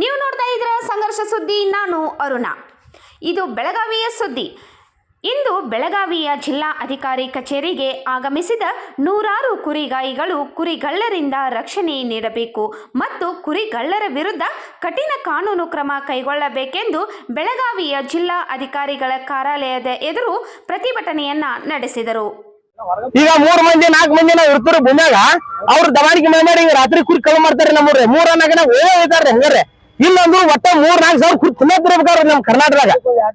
ನೀವು ನೋಡ್ತಾ ಇದ್ರ ಸಂಘರ್ಷ ಸುದ್ದಿ, ನಾನು ಅರುಣ. ಇದು ಬೆಳಗಾವಿಯ ಸುದ್ದಿ. ಇಂದು ಬೆಳಗಾವಿಯ ಜಿಲ್ಲಾ ಅಧಿಕಾರಿ ಕಚೇರಿಗೆ ಆಗಮಿಸಿದ ನೂರಾರು ಕುರಿಗಾಯಿಗಳು ಕುರಿಗಳ್ಳರಿಂದ ರಕ್ಷಣೆ ನೀಡಬೇಕು ಮತ್ತು ಕುರಿಗಳ್ಳರ ವಿರುದ್ಧ ಕಠಿಣ ಕಾನೂನು ಕ್ರಮ ಕೈಗೊಳ್ಳಬೇಕೆಂದು ಬೆಳಗಾವಿಯ ಜಿಲ್ಲಾ ಅಧಿಕಾರಿಗಳ ಕಾರ್ಯಾಲಯದ ಎದುರು ಪ್ರತಿಭಟನೆಯನ್ನ ನಡೆಸಿದರು. ಈಗ ಮೂರ್ ಮಂದಿ, ನಾಲ್ಕು ಮಂದಿ ನಾವ್ ಇರ್ತಾರ ಭೂಮ್ಯಾಗ. ಅವ್ರ ದವಾಣಿಗೆ ಮಾಡಿ ರಾತ್ರಿ ಕುರಿ ಕಳು ಮಾಡ್ತಾರೆ ನಮ್ಮೂರ್ರೆ. ಮೂರ ನಾಲ್ಕು ನಾಗ ಓ ಹಂಗಾರೆ ಇಲ್ಲಂದ್ರು ಒಟ್ಟ ಮೂರ್ ನಾಲ್ಕು ಸಾವಿರ ಕುರಿ ತಿನ್ನತ್ತಿರ್ಬೇಕಾವ್ರಿ ನಮ್ ಕರ್ನಾಟಕದಾಗ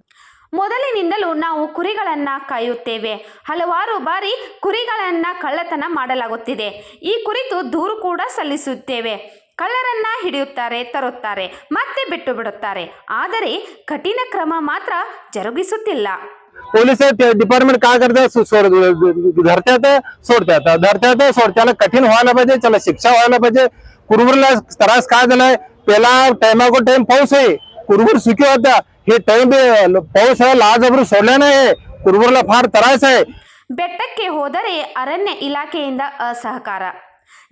ಮೊದಲಿನಿಂದಲೂ ನಾವು ಕುರಿಗಳನ್ನ ಕಾಯುತ್ತೇವೆ ಹಲವಾರು ಬಾರಿ ಕುರಿಗಳನ್ನ ಕಳ್ಳತನ ಮಾಡಲಾಗುತ್ತಿದೆ ಈ ಕುರಿತು ದೂರು ಕೂಡ ಸಲ್ಲಿಸುತ್ತೇವೆ ಕಳ್ಳರನ್ನ ಹಿಡಿಯುತ್ತಾರೆ ತರುತ್ತಾರೆ ಮತ್ತೆ ಬಿಟ್ಟು ಬಿಡುತ್ತಾರೆ ಆದರೆ ಕಠಿಣ ಕ್ರಮ ಮಾತ್ರ ಜರುಗಿಸುತ್ತಿಲ್ಲ पोलीस डिपार्टमेंट काय करतात सो- सोड धरत्यात सोडत्यात धरत्यात सोड त्याला कठीण व्हायला पाहिजे त्याला शिक्षा व्हायला पाहिजे कुरबुरला त्रास काय झालाय पहिला टायमागो टाइम पाऊस आहे कुरबुर सुखी होता हे टाइम पाऊस आहे लाजबरू सोडल्या नाही कुरबुरला फार त्रास आहे ಬೆಟ್ಟಕ್ಕೆ ಹೋದರೆ ಅರಣ್ಯ ಇಲಾಖೆಯಿಂದ ಅಸಹಕಾರ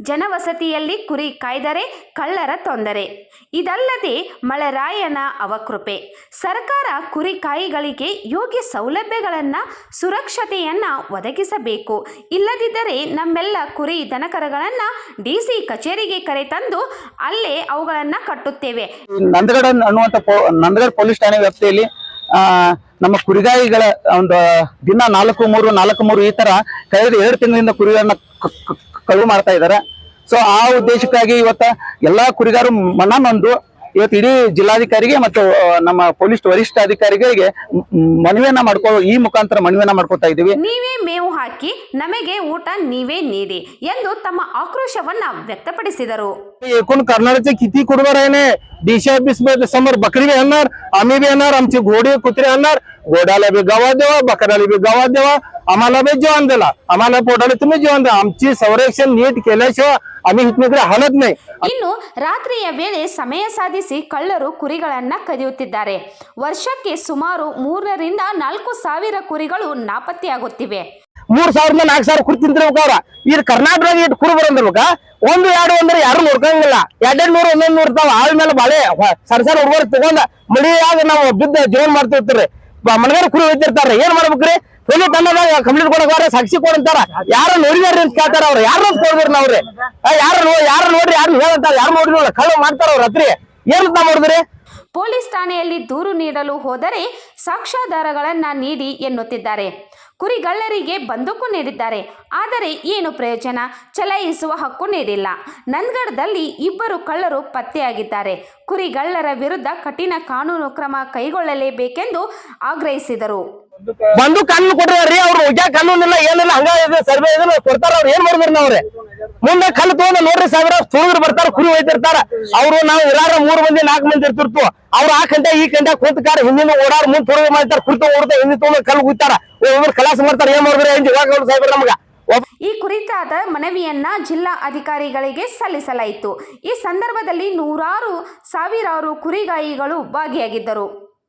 ಜನವಸತಿಯಲ್ಲಿ ಕುರಿ ಕಾಯ್ದರೆ ಕಳ್ಳರ ತೊಂದರೆ. ಇದಲ್ಲದೆ ಮಳೆರಾಯನ ಅವಕೃಪೆ. ಸರ್ಕಾರ ಕುರಿ ಕಾಯಿಗಳಿಗೆ ಯೋಗ್ಯ ಸೌಲಭ್ಯಗಳನ್ನು, ಸುರಕ್ಷತೆಯನ್ನು ಒದಗಿಸಬೇಕು. ಇಲ್ಲದಿದ್ದರೆ ನಮ್ಮೆಲ್ಲ ಕುರಿ ದನಕರಗಳನ್ನು ಡಿ ಸಿ ಕಚೇರಿಗೆ ಕರೆತಂದು ಅಲ್ಲೇ ಅವುಗಳನ್ನು ಕಟ್ಟುತ್ತೇವೆ. ನಂದಗಡ ಅನ್ನುವಂಥ ನಂದಗಡ ಪೊಲೀಸ್ ಠಾಣೆ ವ್ಯಾಪ್ತಿಯಲ್ಲಿ ನಮ್ಮ ಕುರಿಗಾಯಿಗಳ ಒಂದು ದಿನ ನಾಲ್ಕು ಮೂರು ನಾಲ್ಕು ಮೂರು ಈ ತರ ಕಳೆದ ಎರಡು ತಿಂಗಳಿಂದ ಕುರಿಗಳನ್ನ ಕಳುವು ಮಾಡ್ತಾ ಇದ್ದಾರೆ ಸೊ ಆ ಉದ್ದೇಶಕ್ಕಾಗಿ ಇವತ್ತ ಎಲ್ಲಾ ಕುರಿಗಾರು ಮನ ನೊಂದು ಇವತ್ತು ಇಡೀ ಜಿಲ್ಲಾಧಿಕಾರಿಗೆ ಮತ್ತು ನಮ್ಮ ಪೊಲೀಸ್ ವರಿಷ್ಠಾಧಿಕಾರಿಗಳಿಗೆ ಮನವಿಯನ್ನ ಮಾಡ್ಕೋ ಈ ಮುಖಾಂತರ ಮನವಿಯನ್ನ ಮಾಡ್ಕೊತಾ ಇದ್ದೀವಿ. ನೀವೇ ಮೇವು ಹಾಕಿ ನಮಗೆ ಊಟ ನೀವೇ ನೀಡಿ ಎಂದು ತಮ್ಮ ಆಕ್ರೋಶವನ್ನ ವ್ಯಕ್ತಪಡಿಸಿದರು. ಕರ್ನಾಟಕ ಕಿತಿ ಕೊಡುವರೇನೆ कुडवर आहे ना डीसी ऑफिस मध्ये समोर बकरी बी आणणार आम्ही बी येणार आमची घोडी कुत्रे आणणार घोड्याला बी गावात देवा बकऱ्याला बी गावात देवा आम्हाला बी जेवण दिला आम्हाला पोटाला तुम्ही जेवण द्या आमची संरक्षण नीट केल्याशिवाय आम्ही इथनं हलत नाही ಇನ್ನು ರಾತ್ರಿಯ ವೇಳೆ ಸಮಯ ಸಾಧಿಸಿ ಕಳ್ಳರು ಕುರಿಗಳನ್ನ ಕದಿಯುತ್ತಿದ್ದಾರೆ ವರ್ಷಕ್ಕೆ ಸುಮಾರು ಮೂರರಿಂದ ನಾಲ್ಕು ಸಾವಿರ ಕುರಿಗಳು ನಾಪತ್ತೆಯಾಗುತ್ತಿವೆ ಮೂರ್ ಸಾವಿರದಿಂದ ನಾಲ್ಕು ಸಾವಿರ ಕುರಿ ತಿಂತಿರ್ಬೇಕು ಅವ್ರ. ಇದು ಕರ್ನಾಟಕದಾಗ ಇಟ್ಟು ಕುರಿ ಬರಂದಿರ್ಬೇಕ ಒಂದು ಎರಡು ಅಂದ್ರೆ ಯಾರು ನೋಡ್ಕಂಗಿಲ್ಲ. ಎರಡೆರಡು ನೂರು ಒಂದೊಂದು ನೂರು ಆಳ ಮೇಲೆ ಬಾಳೆ ಸರ್ ಸರ್ ಹುಡುಗರು ತಗೊಂಡ ಮಳಿಯಾಗ ನಾವು ಬಿದ್ದ ಜೀವನ ಮಾಡ್ತಿರ್ತೀರಿ. ಮನಗಾರ ಕುರಿ ಹೋಯ್ತಿರ್ತಾರ ಏನ್ ಮಾಡ್ಬೇಕ್ರಿ? ಪೊಲೀಸ್ ತಂಡದಾಗ ಕಂಪ್ಲೇಂಟ್ ಕೊಡೋಕಾರ ಸಾಕ್ಷಿ ಕೊಡಂತಾರ ಯಾರ ನೋಡಿದಾರ ಅಂತ ಕೇಳ್ತಾರ ಅವ್ರು. ಯಾರು ಕೊಡ್ಬೇಕ್ರಿ ನಾವ್ರಿ. ಯಾರು ಯಾರು ನೋಡ್ರಿ, ಯಾರು ಹೇಳಂತಾರ ಯಾರು ನೋಡ್ರಿ ಕಳ್ಳ ಮಾಡ್ತಾರ ಅವ್ರ ರಾತ್ರಿ ಏನಂತ ಮಾಡಿದ್ರಿ? ಪೊಲೀಸ್ ಠಾಣೆಯಲ್ಲಿ ದೂರು ನೀಡಲು ಹೋದರೆ ಸಾಕ್ಷ್ಯಾಧಾರಗಳನ್ನ ನೀಡಿ ಎನ್ನುತ್ತಿದ್ದಾರೆ. ಕುರಿಗಳ್ಳರಿಗೆ ಬಂದೂಕು ನೀಡಿದ್ದಾರೆ. ಆದರೆ ಏನು ಪ್ರಯೋಜನ? ಚಲಾಯಿಸುವ ಹಕ್ಕು ನೀಡಿಲ್ಲ. ನಂದಗಡದಲ್ಲಿ ಇಬ್ಬರು ಕಳ್ಳರು ಪತ್ತೆಯಾಗಿದ್ದಾರೆ. ಕುರಿಗಳ್ಳರ ವಿರುದ್ಧ ಕಠಿಣ ಕಾನೂನು ಕ್ರಮ ಕೈಗೊಳ್ಳಲೇಬೇಕೆಂದು ಆಗ್ರಹಿಸಿದರು. ಬಂದು ಕಾನೂನು ಕೊಡ್ರಿ ಅವ್ರು ಹೋಗ್ಯಾ ಕಾನೂನಿಲ್ಲ ಏನಿಲ್ಲ, ಹಂಗ ಸರ್ವೆ ಇದನ್ನ ಕೊಡ್ತಾರ, ಅವ್ರು ಏನ್ ಮಾಡಿದ್ರಿ ನಾವ್ರೆ? ಮುಂದೆ ಕಲ್ಲು ತಗೊಂಡ್ ನೋಡ್ರಿ ಸಾವಿರ ಸುಳಿದ್ರು ಬರ್ತಾರ, ಕುರಿ ಹೋಯ್ತಿರ್ತಾರ ಅವ್ರು ನಾವು ಇರಾರ ಮೂರ್ ಮಂದಿ, ನಾಲ್ಕು ಮಂದಿ ಇರ್ತಿರ್ತು ಅವ್ರು ಆ ಕಂಡ ಈ ಕಂಡ ಕುಂತಕಾರ, ಹಿಂದಿನ ಓಡಾರ ಮುಂದ್ ತುಳಿದು ಮಾಡ್ತಾರ, ಕುರ್ತ ಓಡ್ತಾ ಹಿಂದಿನ ತಗೊಂಡ್ ಕಲ್ಲು ಕೂತಾರ ಒಬ್ಬರು ಕಲಾಸ ಮಾಡ್ತಾರ, ಏನ್ ಮಾಡಿದ್ರಿ ಏನ್ ಇವಾಗ ಸಾಹೇಬ್ರ ನಮಗ? ಈ ಕುರಿತಾದ ಮನವಿಯನ್ನ ಜಿಲ್ಲಾ ಅಧಿಕಾರಿಗಳಿಗೆ ಸಲ್ಲಿಸಲಾಯಿತು. ಈ ಸಂದರ್ಭದಲ್ಲಿ ನೂರಾರು ಸಾವಿರಾರು ಕುರಿಗಾಯಿಗಳು ಭಾಗಿಯಾಗಿದ್ದರು.